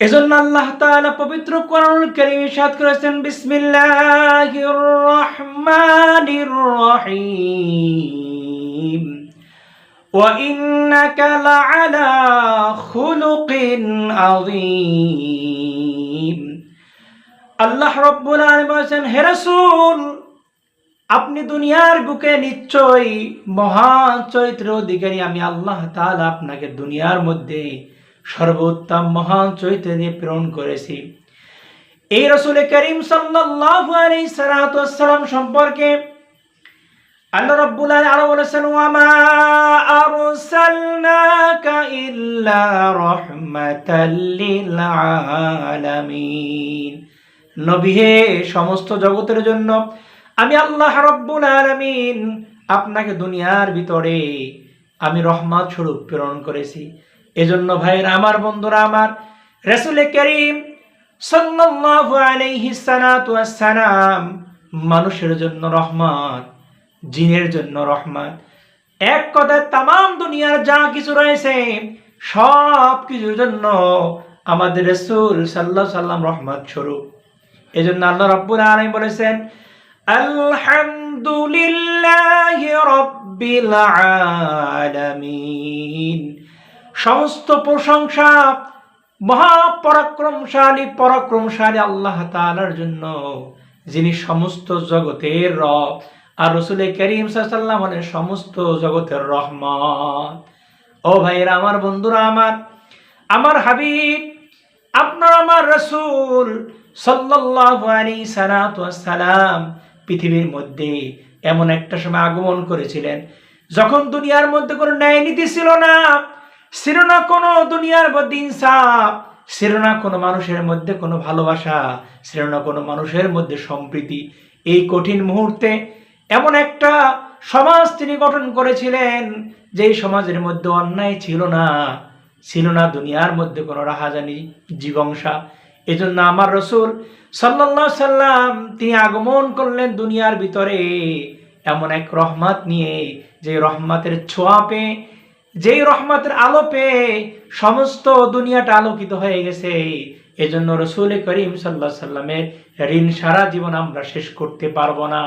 এজন্য আল্লাহ তাআলা পবিত্র কোরআনুল কারীমে ইরশাদ করেছেন বিসমিল্লাহির রহমানির রহিম وإنك لعلى خلق عظيم আল্লাহ রব্বুল আলামিন বলেছেন হে রাসূল আপনি দুনিয়ার বুকে নিশ্চয়ই মহান চরিত্রের অধিকারী আমি আল্লাহ তাআলা আপনাকে দুনিয়ার মধ্যে সর্বোত্তম মহান চরিত্র দিয়ে প্রেরণ করেছি। এই রসুল করিম ওয়াসসালাম সম্পর্কে আল্লাহ রাব্বুল আরও বলেছেন আরসালনাকা ইল্লা রাহমাতাল লিল আলামিন। নবী হে, সমস্ত জগতের জন্য আমি আল্লাহ রব্বুল আলামিন আপনাকে দুনিয়ার ভিতরে আমি রহমত স্বরূপ প্রেরণ করেছি। এজন্য ভাইরা আমার বন্ধুরা আমার রাসূল করিম সাল্লাল্লাহু আলাইহি মানুষের জন্য রহমত জিনের জন্য রহমত এক কথায় তাম দুনিয়ার যা কিছু রয়েছে সব কিছুর জন্য আমাদের রসুল সাল্লাহ সাল্লাম রহমত স্বরূপ। এই জন্য আল্লাহ রব্বুল আলামিন বলেছেন, আলহামদুলিল্লাহ রব্বিল আলামিন। সমস্ত প্রশংসা মহাপরাক্রমশালী পরাক্রমশালী আল্লাহ তাআলার জন্য, যিনি সমস্ত জগতের রব। আর রসুল করিম সাল্লাম হলেন সমস্ত জগতের রহমান ও ভাইয়েরা, আমার বন্ধুরা, আমার আমার হাবিব, আপনার আমার রসুল সালাম পৃথিবীর মধ্যে এমন একটা সময় আগমন করেছিলেন, যখন দুনিয়ার মধ্যে কোনো ন্যায় নীতি ছিল না। ছিল না কোনো দুনিয়ার মধ্যে ইনসাফ, ছিল না কোনো মানুষের মধ্যে কোনো ভালোবাসা, ছিল না কোনো মানুষের মধ্যে সম্প্রীতি। এই কঠিন মুহূর্তে এমন একটা সমাজ তিনি গঠন করেছিলেন, যেই সমাজের মধ্যে অন্যায় ছিল না ছিল না দুনিয়ার মধ্যে কোনো রাহাজানি জীবংসা এজন্য আমার রসুল সাল্লাল্লাহু সাল্লাম তিনি আগমন করলেন দুনিয়ার ভিতরে এমন এক রহমত নিয়ে, যে রহমতের ছোঁয়া পেয়ে যেই রহমতের আলো পেয়ে সমস্ত দুনিয়াটা আলোকিত হয়ে গেছে, এজন্য রসুল করিম সাল্লাহ সাল্লামের ঋণ সারা জীবন আমরা শেষ করতে পারব না।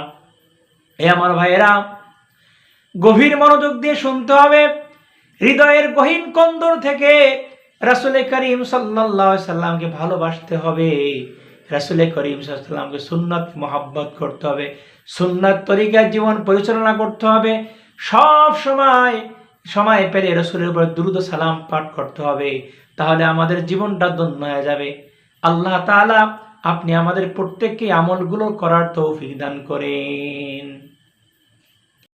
এ আমার ভাইয়েরা, গভীর মনোযোগ দিয়ে শুনতে হবে, হৃদয়ের গহীন কন্দর থেকে রাসুল করিম সাল্লাহ সাল্লামকে ভালোবাসতে হবে, রাসুল করিম সাল্লামকে সুন্নত, মোহাব্বত করতে হবে, সুন্নত তরিকার জীবন পরিচালনা করতে হবে। সব সময় সময় পেলে রসুলের উপর দ্রুত সালাম পাঠ করতে হবে, তাহলে আমাদের জীবনটা ধন্য হয়ে যাবে। আল্লাহ তালা আপনি আমাদের প্রত্যেককে আমলগুলো করার তৌফিক দান করেন।